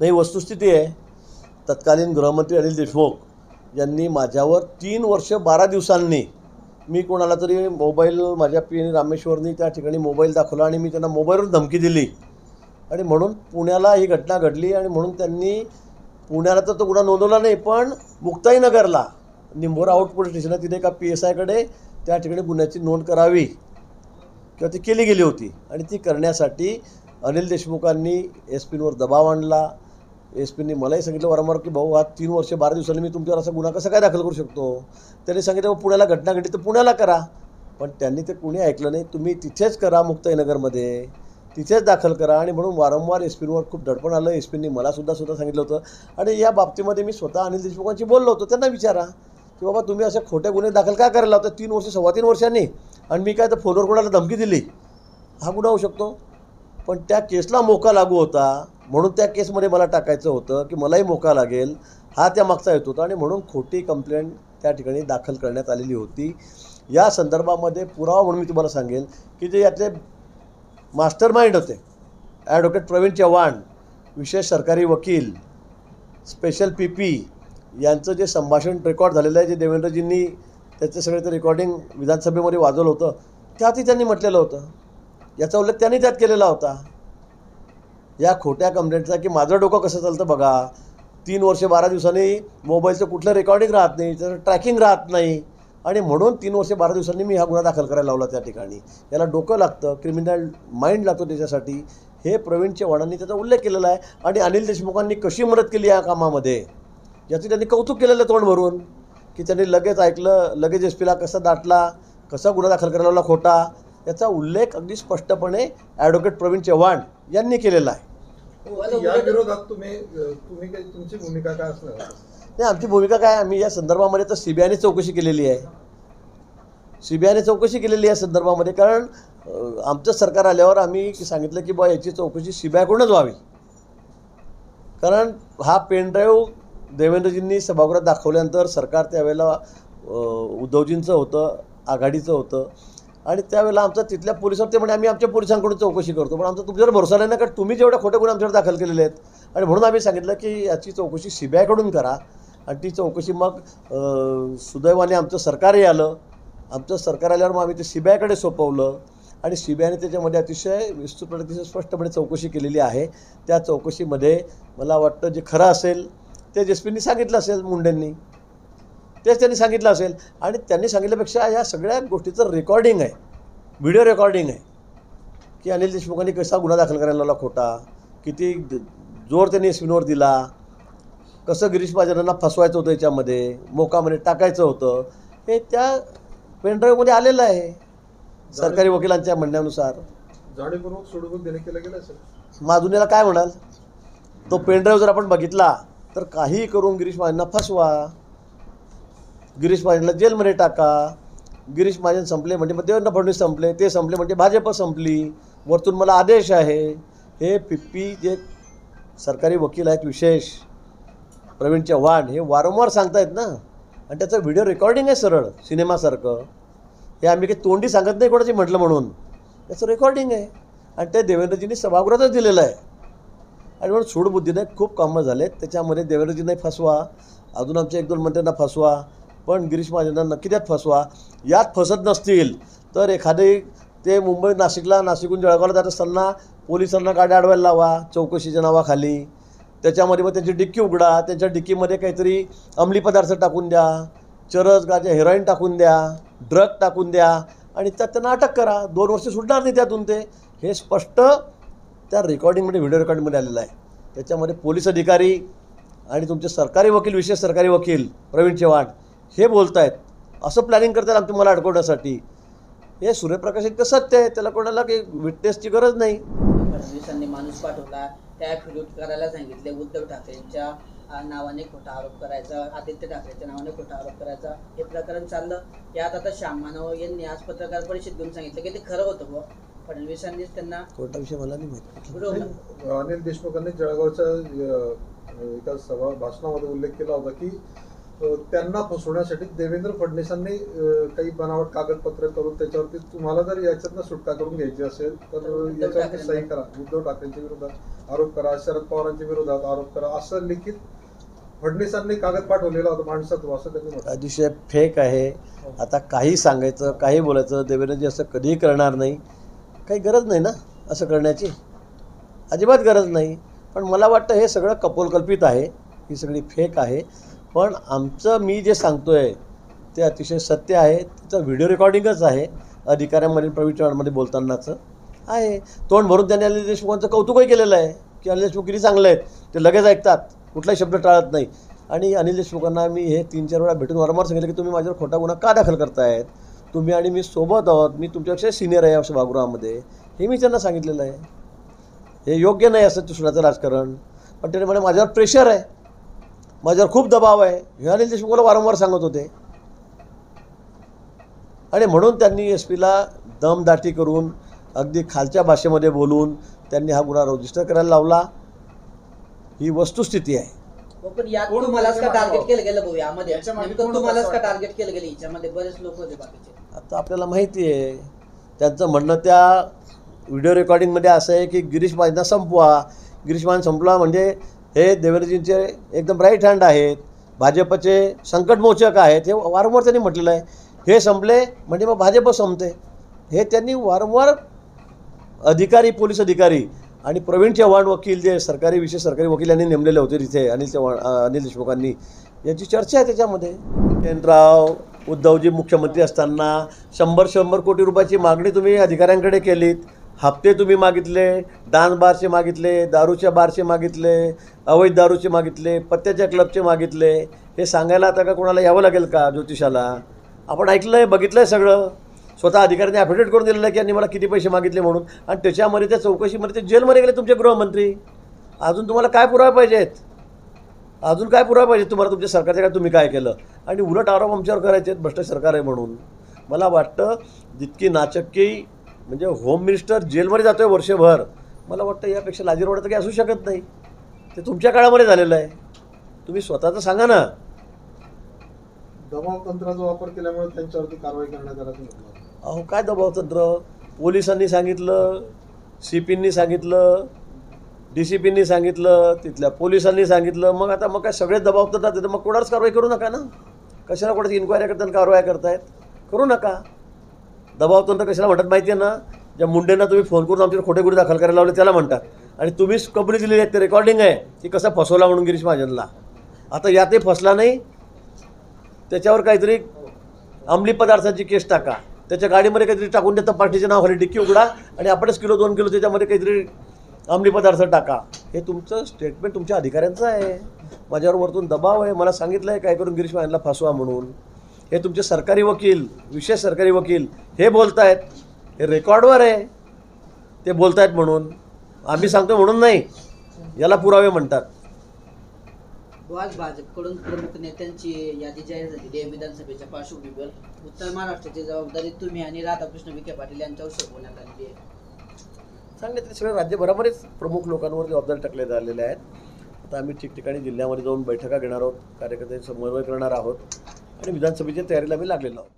नाही वस्तुस्थिती आहे. तत्कालीन गृहमंत्री अनिल देशमुख यांनी माझ्यावर तीन वर्ष बारा दिवसांनी मी कोणाला तरी मोबाईल माझ्या पी रामेश्वरनी त्या ठिकाणी मोबाईल दाखवला आणि मी त्यांना मोबाईलवर धमकी दिली. आणि म्हणून पुण्याला ही घटना घडली आणि म्हणून त्यांनी पुण्याला तर तो गुन्हा नोंदवला नाही पण मुक्ताईनगरला निंभोरा आउट पोलीस स्टेशन आहे तिथे एका पी एस आयकडे त्या ठिकाणी गुन्ह्याची नोंद करावी किंवा ती केली गेली होती. आणि ती करण्यासाठी अनिल देशमुखांनी एस पींवर दबाव आणला. एस पींनी मलाही सांगितलं वारंवार की भाऊ आज तीन वर्ष बारा दिवसांनी मी तुमच्यावर असा गुन्हा कसा काय दाखल करू शकतो? त्यांनी सांगितलं पुण्याला घटना घडली तर पुण्याला करा. पण त्यांनी ते कुणी ऐकलं नाही. तुम्ही तिथेच करा मुक्ताईनगरमध्ये. तिथेच दाखल करा. आणि म्हणून वारंवार एस पींवर खूप दडपण आलं. एस पींनी मलासुद्धा सुद्धा सुद्धा सांगितलं होतं. आणि या बाबतीमध्ये मी स्वतः अनिल देशमुखांशी बोललो होतो. त्यांना विचारा की बाबा तुम्ही असे खोटे गुन्हे दाखल का करायला होता तीन वर्ष सव्वा तीन वर्षांनी. आणि मी काय तर फोनवर कोणाला धमकी दिली? हा गुन्हा होऊ शकतो. पण त्या केसला मोका लागू होता. म्हणून त्या केसमध्ये मला टाकायचं होतं की मलाही मोका लागेल. हा त्या मागचा येत होता आणि म्हणून खोटी कंप्लेंट त्या ठिकाणी दाखल करण्यात आलेली होती. या संदर्भामध्ये पुरावा म्हणून मी तुम्हाला सांगेल की जे यातले मास्टर माइंड होते ॲडव्होकेट प्रवीण चव्हाण विशेष सरकारी वकील स्पेशल पी पी यांचं जे संभाषण रेकॉर्ड झालेलं आहे जे देवेंद्रजींनी त्याचं सगळं ते रेकॉर्डिंग विधानसभेमध्ये वाजवलं होतं त्यातही त्यांनी म्हटलेलं होतं. याचा उल्लेख त्यांनी त्यात केलेला होता. या खोट्या कंप्लेंटचा की माझं डोकं कसं चालतं बघा? तीन वर्ष बारा दिवसांनी मोबाईलचं कुठलं रेकॉर्डिंग राहत नाही त्याचं ट्रॅकिंग राहत नाही. आणि म्हणून तीन वर्ष बारा दिवसांनी मी हा गुन्हा दाखल करायला लावला त्या ठिकाणी. याला डोकं लागतं क्रिमिनल माइंड लागतो त्याच्यासाठी. हे प्रवीण चव्हाणांनी त्याचा उल्लेख केलेला आहे. आणि अनिल देशमुखांनी कशी मदत केली या कामामध्ये? याचं त्यांनी कौतुक केलेलं तोंड भरून की त्यांनी लगेच ऐकलं लगेच एस पीला कसा दाटला कसा गुन्हा दाखल करायला लावला खोटा याचा उल्लेख अगदी स्पष्टपणे ॲडव्होकेट प्रवीण चव्हाण यांनी केलेला आहे. या उलट- विरोधात तुम्ही अ, तुम्ही काय तुमची भूमिका काय असणार? नाही आमची भूमिका काय? आम्ही या संदर्भामध्ये तर सी बी आयने चौकशी केलेली आहे. सी बी आयने चौकशी केलेली आहे या संदर्भामध्ये कारण आमचं सरकार आल्यावर आम्ही सांगितलं की बा याची चौकशी सी बी आयकडूनच व्हावी. कारण हा पेनड्राईव्ह देवेंद्रजींनी सभागृहात दाखवल्यानंतर सरकार त्यावेळेला उद्धवजींचं होतं आघाडीचं होतं. आणि त्यावेळेला आमचा तिथल्या पोलिसांवर ते म्हणजे आम्ही आमच्या पोलिसांकडून चौकशी करतो. पण आमचा तुमच्यावर भरोसा नाही ना कारण तुम्ही जेवढ्या खोटे गुन्हे आमच्यावर दाखल केलेले आहेत. आणि म्हणून आम्ही सांगितलं की याची चौकशी सी बी आयकडून करा. आणि ती चौकशी मग सुदैवाने आमचं सरकारही आलं. आमचं सरकार आल्यावर मग आम्ही ते सी बी आयकडे सोपवलं. आणि सी बी आयने त्याच्यामध्ये अतिशय विस्तृतपणे अतिशय स्पष्टपणे चौकशी केलेली आहे. त्या चौकशीमध्ये मला वाटतं जे खरं असेल ते जेसपींनी सांगितलं असेल मुंडेंनी. तेच त्यांनी सांगितलं असेल. आणि त्यांनी सांगितल्यापेक्षा या सगळ्या गोष्टीचं रेकॉर्डिंग आहे. व्हिडिओ रेकॉर्डिंग आहे. की अनिल देशमुखांनी कसा गुन्हा दाखल करायला लावला खोटा? किती जोर त्यांनी एसपींवर दिला? कसं गिरीश महाजनांना फसवायचं होतं याच्यामध्ये? मोकामध्ये टाकायचं होतं? हे त्या पेनड्राईव्हमध्ये आलेलं आहे. सरकारी वकिलांच्या म्हणण्यानुसार. जाणीवपूर्वक सोडवून देणे केलं गेलं असेल. माधुनीला काय म्हणाल? तो पेनड्राईव्ह जर आपण बघितला तर काहीही करून गिरीश महाजनना फसवा. गिरीश महाजनला जेलमध्ये टाका. गिरीश महाजन संपले म्हणजे मग देवेंद्र फडणवीस संपले. ते संपले म्हणजे भाजप संपली. वरतून मला आदेश आहे. हे पिप्पी जे सरकारी वकील आहेत विशेष प्रवीण चव्हाण हे वारंवार सांगतायत ना. आणि त्याचं व्हिडिओ रेकॉर्डिंग आहे सरळ सिनेमासारखं. हे आम्ही काही तोंडी सांगत नाही कोणाची म्हटलं म्हणून. त्याचं रेकॉर्डिंग आहे. आणि ते देवेंद्रजींनी सभागृहातच दिलेलं आहे. आणि म्हणून सूडबुद्धीने खूप कामं झालेत. त्याच्यामध्ये देवेंद्रजींनाही फसवा. अजून आमच्या एक दोन मंत्र्यांना फसवा. पण गिरीश महाजनांना नक्की त्यात फसवा. यात फसत नसतील तर एखादे ते मुंबई नाशिकला नाशिकहून जळगावला जात असताना पोलिसांना गाड्या अडवायला लावा चौकशीच्या नावाखाली. त्याच्यामध्ये मग त्यांची डिक्की उघडा त्यांच्या डिक्कीमध्ये काहीतरी अंमली पदार्थ टाकून द्या चरस गाजा हेरोईन टाकून द्या ड्रग टाकून द्या आणि त्यात त्यांना अटक करा. दोन वर्ष सुटणार नाही त्यातून ते. हे स्पष्ट त्या रेकॉर्डिंगमध्ये व्हिडिओ रेकॉर्डिंगमध्ये आलेलं आहे. त्याच्यामध्ये पोलीस अधिकारी आणि तुमचे सरकारी वकील विशेष सरकारी वकील प्रवीण चव्हाण हे बोलत आहेत असं प्लॅनिंग करतात आमचं मला अडकवण्यासाठी हे सूर्यप्रकाश इतकं सत्य आहे त्याला कोणाला काही विटनेसची गरज नाही. फडणवीसांनी माणूस पाठवला त्या फिरूट करायला सांगितले उद्धव ठाकरेंच्या नावाने खोटा आरोप करायचा आदित्य ठाकरेच्या नावाने खोटा आरोप करायचा हे प्रकरण चाललं. यात आता श्याम मानव यांनी आज पत्रकार परिषद घेऊन सांगितलं की ते खरं होतं बुवा. फडणवीसांनीच त्यांना कोणता विषय मला नाही माहिती. अनिल देशमुखांनी जळगावच्या एका सभा भाषणामध्ये उल्लेख केला होता की त्यांना फसवण्यासाठी देवेंद्र फडणवीसांनी काही बनावट कागदपत्र करून त्याच्यावरती तुम्हाला जर याच्यातनं सुटका करून घ्यायची असेल तर याच्यावरती सही करा. उद्धव ठाकरेंच्या विरोधात आरोप करा शरद पवारांच्या विरोधात आरोप करा. असं लिखित फडणवीसांनी कागद पाठवलेला होता माणसात असं त्यांनी म्हटलं. अतिशय फेक आहे. आता काही सांगायचं काही बोलायचं देवेंद्रजी असं कधीही करणार नाही. काही गरज नाही ना असं करण्याची? अजिबात गरज नाही. पण मला वाटतं हे सगळं कपोलकल्पित आहे. ही सगळी फेक आहे. पण आमचं मी जे सांगतो आहे ते अतिशय सत्य आहे. त्याचं व्हिडिओ रेकॉर्डिंगच आहे. अधिकाऱ्यांमध्ये प्रवीण चव्हाणमध्ये बोलतानाचं आहे. तोंड भरून त्यांनी अनिल देशमुखांचं कौतुकही केलेलं आहे की अनिल देशमुख किती चांगले आहेत. ते लगेच ऐकतात. कुठलाही शब्द टाळत नाही. आणि अनिल देशमुखांना मी हे तीन चार वेळा भेटून वारंवार सांगितलं की तुम्ही माझ्यावर खोटा गुन्हा का दाखल करतायत? तुम्ही आणि मी सोबत आहोत. मी तुमच्यापेक्षा सिनियर आहे या सभागृहामध्ये. हे मी त्यांना सांगितलेलं आहे. हे योग्य नाही असं दुसऱ्याचं राजकारण. पण त्याने म्हणे माझ्यावर प्रेशर आहे. माझ्यावर खूप दबाव आहे. हे अनिल देशमुखला वारंवार सांगत होते. आणि म्हणून त्यांनी एस पीला दमदाटी करून अगदी खालच्या भाषेमध्ये बोलून त्यांनी हा गुन्हा रजिस्टर करायला लावला. ही वस्तुस्थिती आहे. हो, पण यात कोण तुम्हालाच का त्याच्या टार्गेट मागे केलं गेलं भाऊ? यामध्ये याच्यामागे नेमकं कोण तुम्हालाच असं का वाटतं? टार्गेट केलं गेलं? याच्यामध्ये बरेच लोक होते बाकीचे. आता आपल्याला माहिती आहे. त्यांचं म्हणणं त्या व्हिडिओ रेकॉर्डिंगमध्ये असं आहे की गिरीश महाजनना संपवा. गिरीश महाजन संपला म्हणजे हे देवेंद्रजींचे एकदम राईट हँड आहेत. भाजपचे संकटमोचक आहेत. हे वारंवार त्यांनी म्हटलेलं आहे. हे संपले म्हणजे मग भाजप संपते. हे त्यांनी वारंवार अधिकारी पोलीस अधिकारी आणि प्रवीण चव्हाण वकील जे सरकारी विशेष सरकारी वकील यांनी नेमलेले होते तिथे अनिल चव्हाण अनिल देशमुखांनी यांची चर्चा आहे त्याच्यामध्ये. जयंतराव उद्धवजी मुख्यमंत्री असताना शंभर शंभर कोटी रुपयाची मागणी तुम्ही अधिकाऱ्यांकडे केलीत. हप्ते तुम्ही मागितले डान्स बारचे मागितले दारूच्या बारचे मागितले अवैध दारूचे मागितले पत्त्याच्या क्लबचे मागितले हे सांगायला आता का कोणाला यावं लागेल का ज्योतिषाला? आपण ऐकलं आहे बघितलं आहे सगळं. स्वतः अधिकाऱ्यांनी ॲफिडेट करून दिलेलं आहे की यांनी मला किती पैसे मागितले म्हणून. आणि त्याच्यामध्ये त्या चौकशीमध्ये ते जेलमध्ये गेले तुमचे गृहमंत्री. अजून तुम्हाला काय पुरावे पाहिजेत? अजून काय पुरावे पाहिजे तुम्हाला तुमच्या सरकारच्या काय तुम्ही काय केलं? आणि उलट आरोप आमच्यावर करायचे आहेत भ्रष्ट सरकार आहे म्हणून. मला वाटतं जितकी नाचक्की म्हणजे होम मिनिस्टर जेलमध्ये जातो आहे वर्षभर. मला वाटतं यापेक्षा लाजीरवाडं काही असू शकत नाही. ते तुमच्या काळामध्ये झालेलं आहे. तुम्ही स्वतःचं सांगा ना. दबाव तंत्राचा वापर केल्यामुळे त्यांच्यावरती कारवाई करण्यात आला. म्हटलं. अहो काय दबावतंत्र पोलिसांनी सांगितलं सी पींनी सांगितलं डी सी पींनी सांगितलं तिथल्या पोलिसांनी सांगितलं. मग आता मग काय सगळेच दबावतंत्र तर मग कोणाच कारवाई करू नका ना? कशाला कोणाची इन्क्वायरी करताना कारवाया करतायत? करू नका. दबाव तंत्र कशाला म्हणतात माहिती आहे ना? ज्या मुंडेंना तुम्ही फोन करून आमच्या खोटे गुन्हे दाखल करायला लावले त्याला म्हणतात. आणि तुम्हीच कंपनी दिलेली आहे ते रेकॉर्डिंग आहे की कसा फसवला म्हणून गिरीश महाजनला. आता यातही फसला नाही त्याच्यावर काहीतरी अंमली पदार्थांची केस टाका. त्याच्या गाडीमध्ये काहीतरी टाकून देतं पार्टीच्या नावाखाली डिक्की उघडा आणि आपणच किलो दोन किलो त्याच्यामध्ये काहीतरी अंमली पदार्थ टाका. हे तुमचं स्टेटमेंट तुमच्या अधिकाऱ्यांचं आहे. माझ्यावर वरतून दबाव आहे मला सांगितलं आहे काय करून गिरीश महाजनला फसवा म्हणून. हे तुमचे सरकारी वकील विशेष सरकारी वकील हे बोलतायत. हे रेकॉर्डवर आहे. ते बोलतायत म्हणून. आम्ही सांगतो म्हणून नाही. याला पुरावे म्हणतात. आज भाजपकडून प्रमुख नेत्यांची यादी जाहीर झालेली आहे विधानसभेच्या पार्श्वभूमीवर उत्तर महाराष्ट्राची जबाबदारी तुम्ही आणि राधाकृष्ण विखे पाटील यांच्यावर सोपवण्यात आलेली आहे. सांगितले सगळे. राज्यभरामध्येच प्रमुख लोकांवर जबाबदारी टाकले झालेले आहेत. आता आम्ही ठिकठिकाणी जिल्ह्यामध्ये जाऊन बैठका घेणार आहोत. कार्यकर्त्यांची समन्वय करणार आहोत. आणि विधानसभेच्या तयारीला आम्ही लागलेलो आहोत.